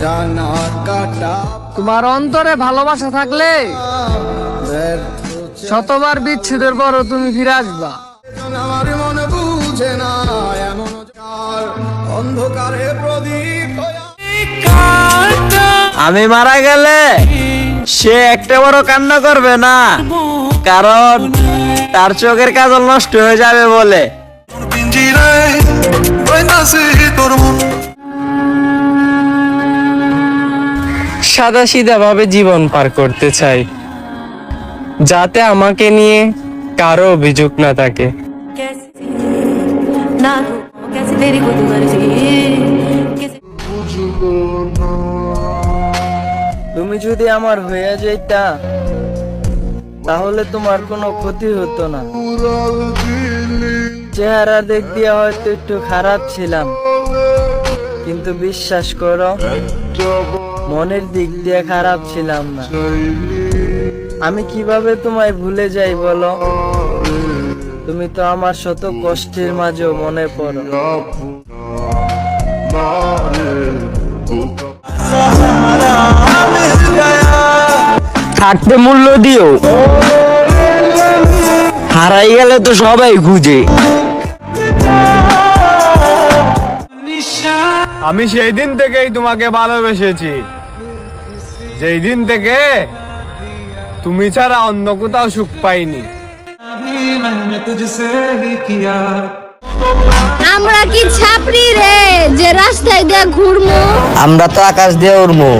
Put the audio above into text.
জানা কাটা তোমার অন্তরে ভালোবাসা থাকলে শতবার বিচ্ছেদের পরও তুমি ফিরে আসবা। আমার মন বুঝে না এমন কার অন্ধকারে প্রদীপ হয়ে আমি মারা গেলে সে একটা বড় কান্না করবে না কারণ তার চোখের কাজল নষ্ট হয়ে যাবে বলে। সাদা সিধাভাবে জীবন পার করতে চাই, যাতে আমাকে নিয়ে কারও অভিযোগ না থাকে। তুমি যদি আমার হয়ে যাইতা, তাহলে তোমার কোনো ক্ষতি হতো না। চেহারা দেখ দিয়ে হয়তো একটু খারাপ ছিলাম, কিন্তু বিশ্বাস করো মনের দিক দিয়ে খারাপ ছিলাম না। আমি কীভাবে তোমায় ভুলে যাই বলো? তুমি তো আমার শত কষ্টের মাঝেও মনে পড়ো। থাকতে মূল্য দিও। হারাই গেলে তো সবাই খুঁজে। আমি সেই দিন থেকেই তোমাকে ভালোবেসেছি। যেই দিন থেকে তুমি ছাড়া অন্য কোথাও সুখ পাইনি। আমরা কি ছাপড়ি রে যে রাস্তায় দিয়ে ঘুরমু? আমরা তো আকাশ দিয়ে উড়মু।